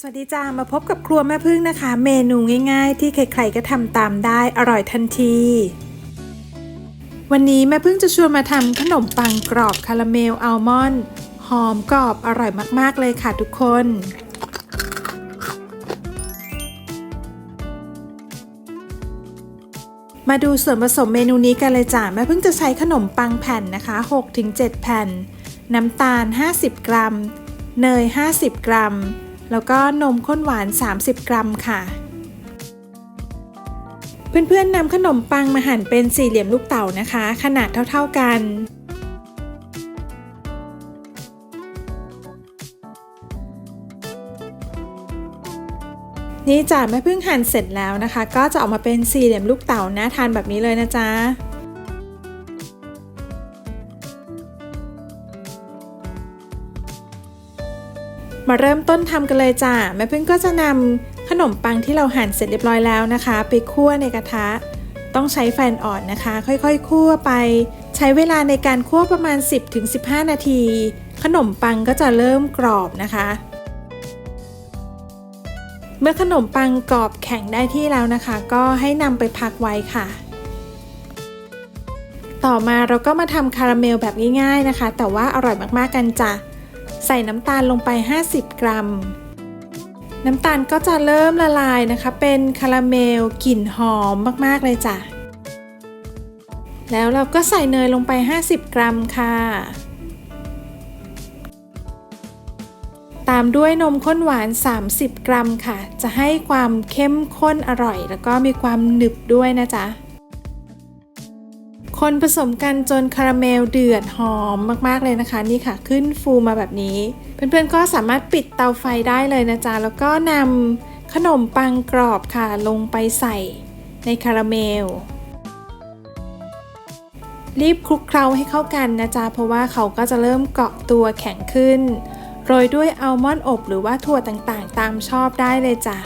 สวัสดีจ้ามาพบกับครัวแม่พึ่งนะคะ เมนูง่าย ๆ ที่ใครๆก็ทำตามได้อร่อยทันที วันนี้แม่พึ่งจะชวนมาทำขนมปังกรอบคาราเมลอัลมอนด์หอมกรอบอร่อยมากๆเลยค่ะทุกคน มาดูส่วนผสมเมนูนี้กันเลยจ้าแม่พึ่งจะใช้ขนมปังแผ่นนะคะ 6-7 แผ่น น้ำตาล 50 กรัม เนย 50 กรัม แล้วก็นมข้นหวาน 30 กรัมค่ะ เพื่อนๆนำขนมปังมาหั่นเป็นสี่เหลี่ยมลูกเต๋านะคะ ขนาดเท่าๆกันนี่จ้ะแม่เพิ่งหั่นเสร็จแล้วนะคะ ก็จะออกมาเป็นสี่เหลี่ยมลูกเต๋านะทานแบบนี้เลยนะจ๊ะ มาเริ่มต้นทำกันเลยจ้ะแม่พึ่งก็จะนำขนมปังที่เราหั่นเสร็จเรียบร้อยแล้วนะคะ ไปคั่วในกระทะ ต้องใช้ไฟอ่อนนะคะ ค่อยๆ คั่วไป ใช้เวลาในการคั่วประมาณ 10-15 นาที ขนมปังก็จะเริ่มกรอบนะคะ เมื่อขนมปังกรอบแข็งได้ที่แล้วนะคะ ก็ให้นำไปพักไว้ค่ะ ต่อมาเราก็มาทำคาราเมลแบบง่าย ๆนะคะ แต่ว่าอร่อยมากๆกันจ้ะ ใส่น้ำตาลลงไป 50 กรัม น้ำตาลก็จะเริ่มละลายนะคะ เป็นคาราเมลกลิ่นหอมมาก ๆ เลยจ้ะ แล้วเราก็ใส่เนยลงไป 50 กรัมค่ะ ตามด้วยนมข้นหวาน 30 กรัมค่ะ จะให้ความเข้มข้นอร่อย แล้วก็มีความหนึบด้วยนะจ๊ะ คนผสมกันจนคาราเมลเดือดหอมมากๆเลยนะคะ นี่ค่ะขึ้นฟูมาแบบนี้ เพื่อนๆก็สามารถปิดเตาไฟได้เลยนะจ๊ะ แล้วก็นำขนมปังกรอบค่ะลงไปใส่ในคาราเมล รีบคลุกเคล้าให้เข้ากันนะจ๊ะ เพราะว่าเขาก็จะเริ่มเกาะตัวแข็งขึ้น โรยด้วยอัลมอนด์อบหรือว่าถั่วต่างๆ ตามชอบได้เลยจ้ะ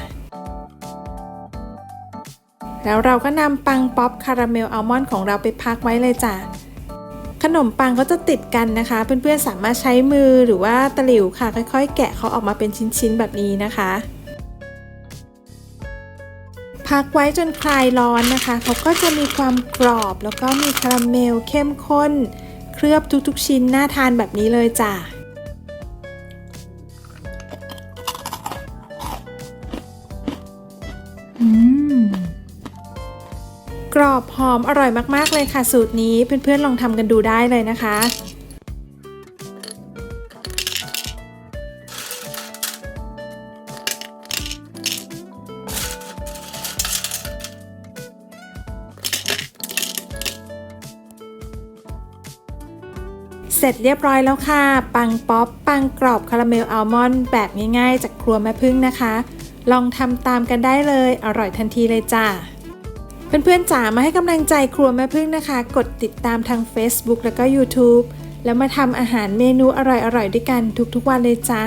แล้วเราก็นำปังป๊อปคาราเมลอัลมอนด์ของเราไปพักไว้เลยจ้ะขนมปังก็จะติดกันนะคะ เพื่อนๆสามารถใช้มือหรือว่าตะหลิวค่ะ ค่อยๆ แกะเขาออกมาเป็นชิ้นๆแบบนี้นะคะ พักไว้จนคลายร้อนนะคะเขาก็จะมีความกรอบแล้วก็มีคาราเมลเข้มข้น เคลือบทุกๆ ชิ้นน่าทานแบบนี้เลยจ้ะอืม รอบหอมอร่อยมากๆเลยค่ะ สูตรนี้เพื่อนๆลองทำกันดูได้เลยนะคะเสร็จเรียบร้อยแล้วค่ะ ปังป๊อป ปังกรอบคาราเมลอัลมอนด์แบบง่ายๆ จากครัวแม่พึ่งนะคะ ลองทำตามกันได้เลย อร่อยทันทีเลยจ้า เพื่อนๆจ๋ามาให้กำลังใจครัวแม่พึ่งนะคะ กดติดตามทาง Facebook แล้วก็ YouTube แล้วมาทำอาหารเมนูอร่อยๆด้วยกันทุกๆวันเลยจ้า